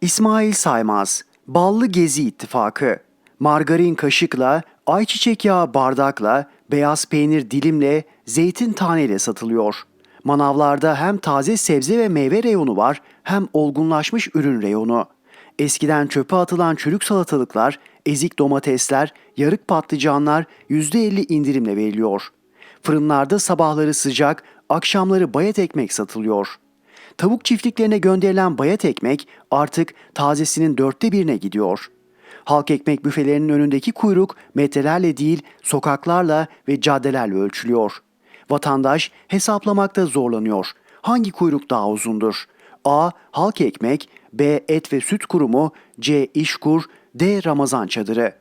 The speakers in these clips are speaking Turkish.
İsmail Saymaz, Ballı Gezi İttifakı, margarin kaşıkla, ayçiçek yağı bardakla, beyaz peynir dilimle, zeytin taneyle satılıyor. Manavlarda hem taze sebze ve meyve reyonu var hem olgunlaşmış ürün reyonu. Eskiden çöpe atılan çürük salatalıklar, ezik domatesler, yarık patlıcanlar %50 indirimle veriliyor. Fırınlarda sabahları sıcak, akşamları bayat ekmek satılıyor. Tavuk çiftliklerine gönderilen bayat ekmek artık tazesinin dörtte birine gidiyor. Halk ekmek büfelerinin önündeki kuyruk metrelerle değil sokaklarla ve caddelerle ölçülüyor. Vatandaş hesaplamakta zorlanıyor. Hangi kuyruk daha uzundur? A. Halk ekmek, B. Et ve süt kurumu, C. İşkur, D. Ramazan çadırı.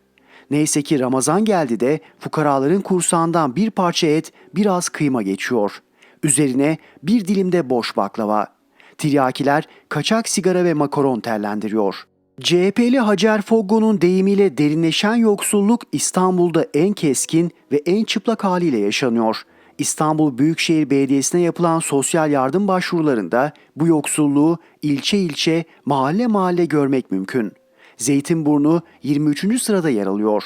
Neyse ki Ramazan geldi de fukaraların kursağından bir parça et, biraz kıyma geçiyor. Üzerine bir dilimde boş baklava. Tiryakiler kaçak sigara ve makaron terlendiriyor. CHP'li Hacer Foggo'nun deyimiyle derinleşen yoksulluk İstanbul'da en keskin ve en çıplak haliyle yaşanıyor. İstanbul Büyükşehir Belediyesi'ne yapılan sosyal yardım başvurularında bu yoksulluğu ilçe ilçe, mahalle mahalle görmek mümkün. Zeytinburnu 23. sırada yer alıyor.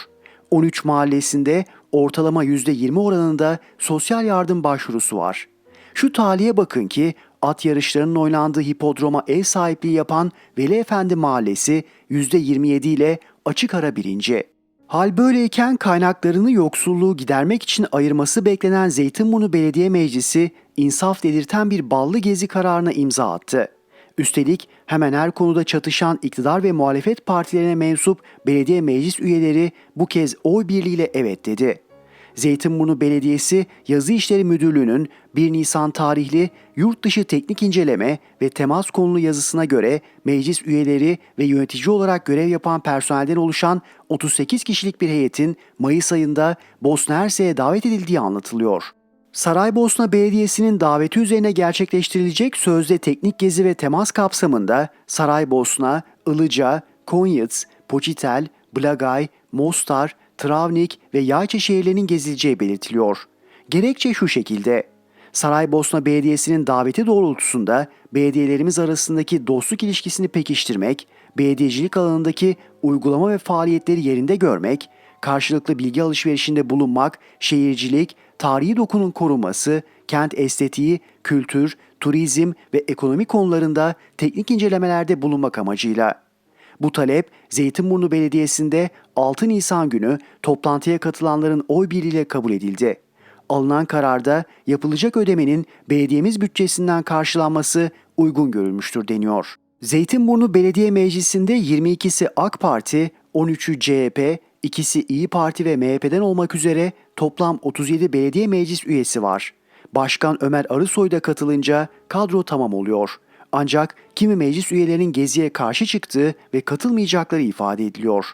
13 mahallesinde ortalama %20 oranında sosyal yardım başvurusu var. Şu talihe bakın ki at yarışlarının oynandığı hipodroma ev sahipliği yapan Veli Efendi Mahallesi %27 ile açık ara birinci. Hal böyleyken kaynaklarını yoksulluğu gidermek için ayırması beklenen Zeytinburnu Belediye Meclisi insaf dedirten bir ballı gezi kararına imza attı. Üstelik hemen her konuda çatışan iktidar ve muhalefet partilerine mensup belediye meclis üyeleri bu kez oy birliğiyle evet dedi. Zeytinburnu Belediyesi Yazı İşleri Müdürlüğü'nün 1 Nisan tarihli yurt dışı teknik inceleme ve temas konulu yazısına göre meclis üyeleri ve yönetici olarak görev yapan personelden oluşan 38 kişilik bir heyetin Mayıs ayında Bosna Hersek'e davet edildiği anlatılıyor. Saraybosna Belediyesi'nin daveti üzerine gerçekleştirilecek sözde teknik gezi ve temas kapsamında Saraybosna, Ilıca, Konyıts, Poçitel, Blagay, Mostar, Travnik ve Yayça şehirlerinin gezileceği belirtiliyor. Gerekçe şu şekilde. Saraybosna Belediyesi'nin daveti doğrultusunda belediyelerimiz arasındaki dostluk ilişkisini pekiştirmek, belediyecilik alanındaki uygulama ve faaliyetleri yerinde görmek, karşılıklı bilgi alışverişinde bulunmak, şehircilik, tarihi dokunun korunması, kent estetiği, kültür, turizm ve ekonomi konularında teknik incelemelerde bulunmak amacıyla. Bu talep Zeytinburnu Belediyesi'nde 6 Nisan günü toplantıya katılanların oy birliğiyle kabul edildi. Alınan kararda yapılacak ödemenin belediyemiz bütçesinden karşılanması uygun görülmüştür deniyor. Zeytinburnu Belediye Meclisi'nde 22'si AK Parti, 13'ü CHP, ikisi İyi Parti ve MHP'den olmak üzere toplam 37 belediye meclis üyesi var. Başkan Ömer Arısoy da katılınca kadro tamam oluyor. Ancak kimi meclis üyelerinin geziye karşı çıktığı ve katılmayacakları ifade ediliyor.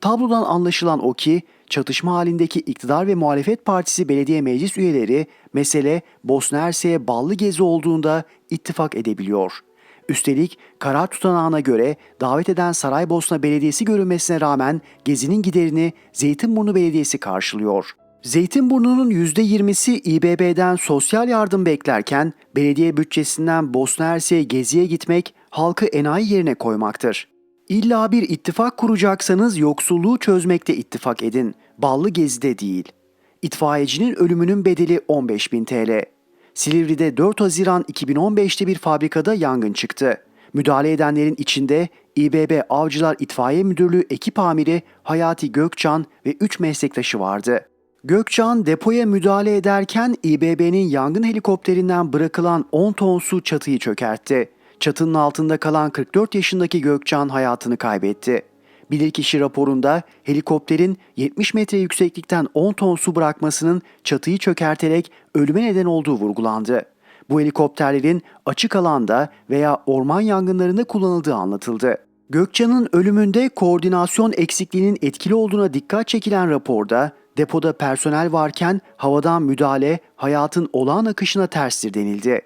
Tablodan anlaşılan o ki çatışma halindeki iktidar ve muhalefet partisi belediye meclis üyeleri mesele Bosna Hersek'e bağlı gezi olduğunda ittifak edebiliyor. Üstelik karar tutanağına göre davet eden Saraybosna Belediyesi görünmesine rağmen gezinin giderini Zeytinburnu Belediyesi karşılıyor. Zeytinburnu'nun %20'si İBB'den sosyal yardım beklerken belediye bütçesinden Bosna Hersek'e geziye gitmek halkı enayi yerine koymaktır. İlla bir ittifak kuracaksanız yoksulluğu çözmekte ittifak edin, ballı gezide değil. İtfaiyecinin ölümünün bedeli 15.000 TL. Silivri'de 4 Haziran 2015'te bir fabrikada yangın çıktı. Müdahale edenlerin içinde İBB Avcılar İtfaiye Müdürlüğü ekip amiri Hayati Gökçan ve 3 meslektaşı vardı. Gökçan depoya müdahale ederken İBB'nin yangın helikopterinden bırakılan 10 ton su çatıyı çökertti. Çatının altında kalan 44 yaşındaki Gökçan hayatını kaybetti. Bilirkişi raporunda helikopterin 70 metre yükseklikten 10 ton su bırakmasının çatıyı çökerterek ölüme neden olduğu vurgulandı. Bu helikopterlerin açık alanda veya orman yangınlarında kullanıldığı anlatıldı. Gökçan'ın ölümünde koordinasyon eksikliğinin etkili olduğuna dikkat çekilen raporda depoda personel varken havadan müdahale hayatın olağan akışına terstir denildi.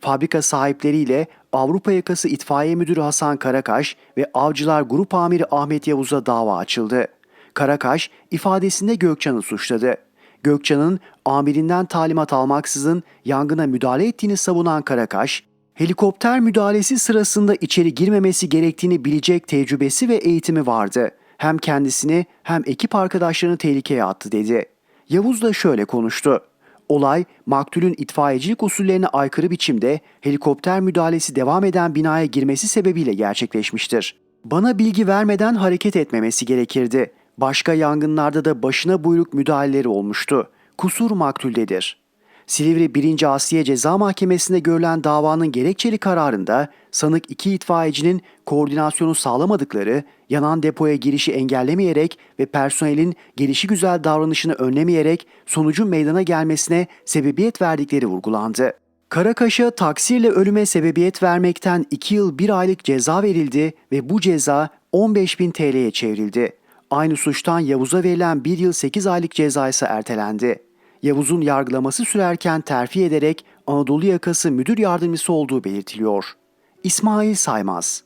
Fabrika sahipleriyle Avrupa Yakası İtfaiye Müdürü Hasan Karakaş ve Avcılar Grup Amiri Ahmet Yavuz'a dava açıldı. Karakaş ifadesinde Gökçen'i suçladı. Gökçen'in amirinden talimat almaksızın yangına müdahale ettiğini savunan Karakaş, Helikopter müdahalesi sırasında içeri girmemesi gerektiğini bilecek tecrübesi ve eğitimi vardı. Hem kendisini hem ekip arkadaşlarını tehlikeye attı dedi. Yavuz da şöyle konuştu. Olay maktulün itfaiyecilik usullerine aykırı biçimde helikopter müdahalesi devam eden binaya girmesi sebebiyle gerçekleşmiştir. Bana bilgi vermeden hareket etmemesi gerekirdi. Başka yangınlarda da başına buyruk müdahaleleri olmuştu. Kusur maktuldedir. Silivri 1. Asliye Ceza Mahkemesi'nde görülen davanın gerekçeli kararında sanık iki itfaiyecinin koordinasyonu sağlamadıkları, yanan depoya girişi engellemeyerek ve personelin gelişi güzel davranışını önlemeyerek sonucun meydana gelmesine sebebiyet verdikleri vurgulandı. Karakaş'a taksirle ölüme sebebiyet vermekten 2 yıl 1 aylık ceza verildi ve bu ceza 15.000 TL'ye çevrildi. Aynı suçtan Yavuz'a verilen 1 yıl 8 aylık ceza ise ertelendi. Yavuz'un yargılaması sürerken terfi ederek Anadolu yakası müdür yardımcısı olduğu belirtiliyor. İsmail Saymaz